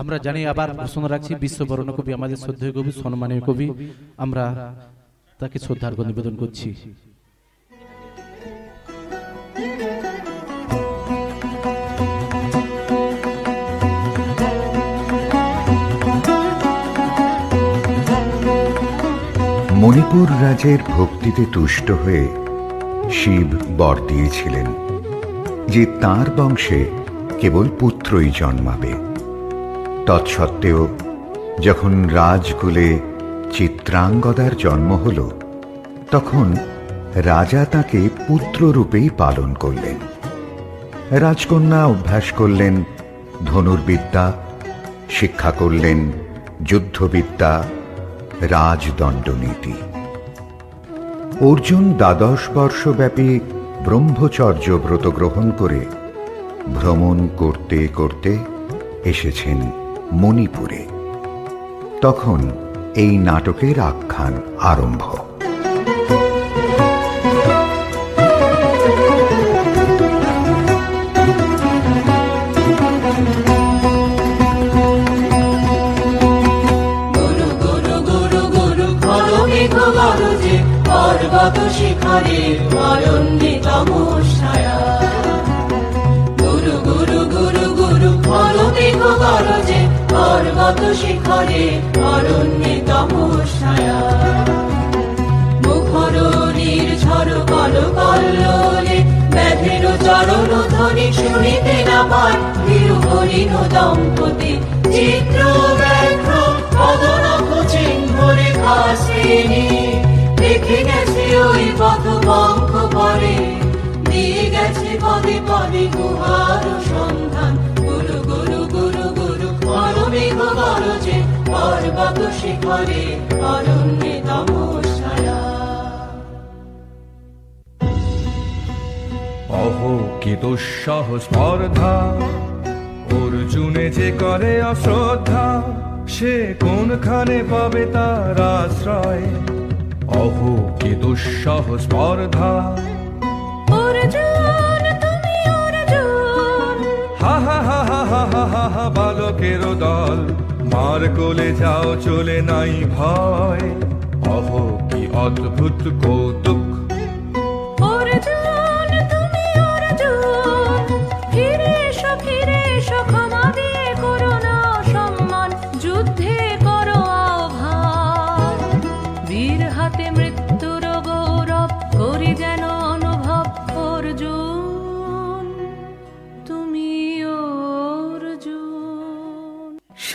আমরা জানি আবার ঘোষণা রাখছি বিশ্ববরণ কবি, আমাদের শ্রদ্ধেয় কবি, সম্মানীয় কবি, আমরা তাকে শ্রদ্ধার্ঘ নিবেদন করছি। মণিপুর রাজের ভক্তিতে তুষ্ট হয়ে শিব বর দিয়েছিলেন, যে তার বংশে কেবল পুত্রই জন্মাবে। তৎসত্ত্বেও যখন রাজকুলে চিত্রাঙ্গদার জন্ম হল, তখন রাজা তাকে পুত্ররূপেই পালন করলেন। রাজকন্যা অভ্যাস করলেন, ধনুর্বিদ্যা, শিক্ষা করলেন, যুদ্ধবিদ্যা, রাজদণ্ডনীতি। অর্জুন দ্বাদশ বর্ষব্যাপী ব্রহ্মচর্য ব্রত গ্রহণ করে ভ্রমণ করতে করতে এসেছেন মণিপুরে। তখন এই নাটকের আখ্যান আরম্ভ। শিখরে অরণ্যে তমসা পর্বত শিখরে অরণ্যে তমসায়া মুখর নির্ঝর কল কল্লোলে ব্যাধের চরণ ধ্বনি শুনিতে না পায় তিরুহরিণ দম্পতি। চিত্র ব্যাঘ্র পদনখ চিহ্ন রেখা শ্রেণি দেখে গেছে ওই পথ পঙ্ক পরে দিয়ে গেছে পদে পদে গুহার সন্ধান। পর্বত কি দুঃসহ স্পর্ধা অর্জুনে যে করে অশ্রদ্ধা সে কোনখানে পাবে তার আশ্রয়? অহো কি দুঃসহ স্পর্ধা হা হা হা হা হা হা বালকের দল। মার কোলে যাও চলে নাই ভয়। অহ কি অদ্ভুত কৌতুক।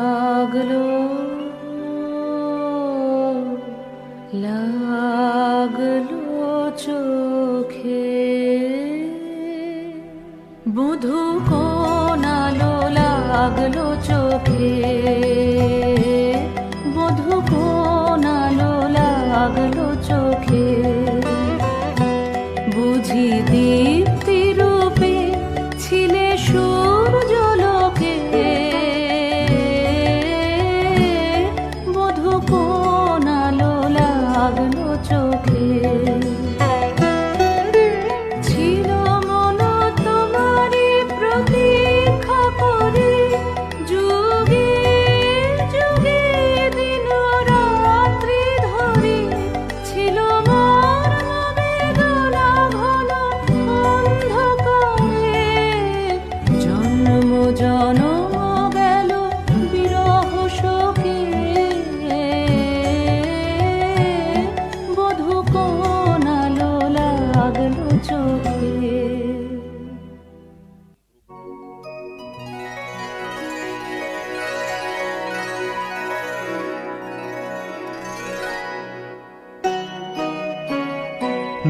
লাগল লাগল চোখে। বধু কোন আলো লাগল চোখে। বধু কোন আলো লাগল চোখে। বুঝি দীপ্তি চোখে।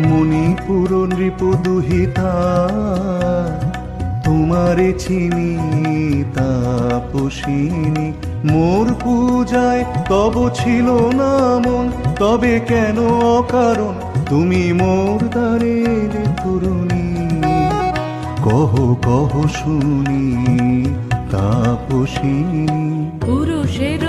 মণিপুর নৃপদুহিতা তোমারে চিনি তাপসিনী মোর পূজায় তব ছিল না মন, তবে কেন অকারণ তুমি মোর দারে তরুণী কহ কহ শুনি তাপসিনী। পুরুষের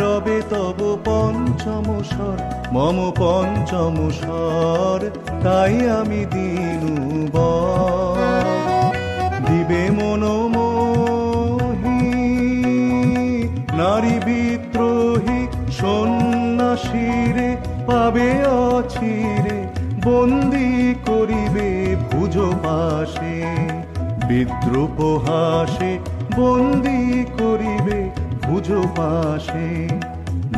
রবে তব পঞ্চম স্বর। মম পঞ্চম স্বর, তাই আমি দিনু দিবে মনোমোহী নারী বিদ্রোহী সন্ন্যাসীরে, পাবে অচিরে, বন্দি করিবে ভুজ পাশে। বিদ্রুপ হাসে, বন্দি করিবে ভুজ পাশে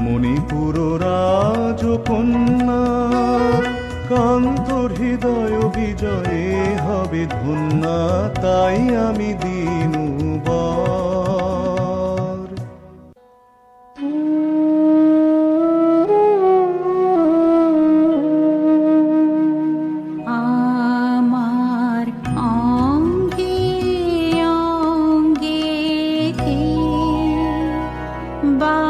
মণিপুর রাজকন্যা। কান্ত হৃদয় বিজয়ে হবে ধন্যা তাই আমি দিনু বাজায়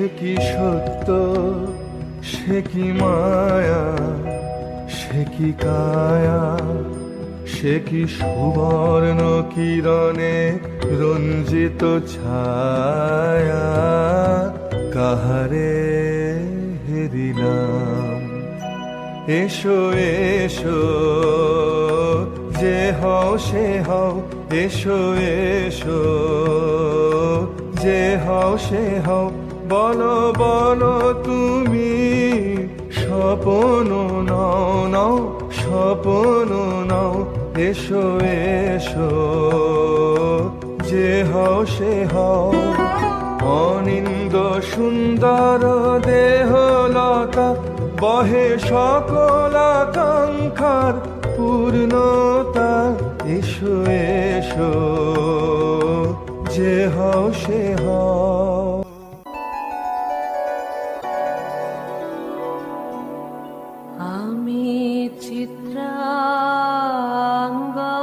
সে কি সত্য? সে কি মায়া? সে কি কায়া? সে কি সুবর্ণ কিরণে রঞ্জিত ছায়া? কাহারে হেরিলাম এসো এসো, যে হও, সে হও, এসো এসো, যে হও, সে হও বলো বলো তুমি স্বপন নাও নাও, স্বপন নাও, এসো এসো। যে হও, সে হও। অনিন্দ সুন্দর দেহলতা, বহে সকল আকাঙ্ক্ষার পূর্ণতা, এসো এসো। যে হও, সে হও। 양가.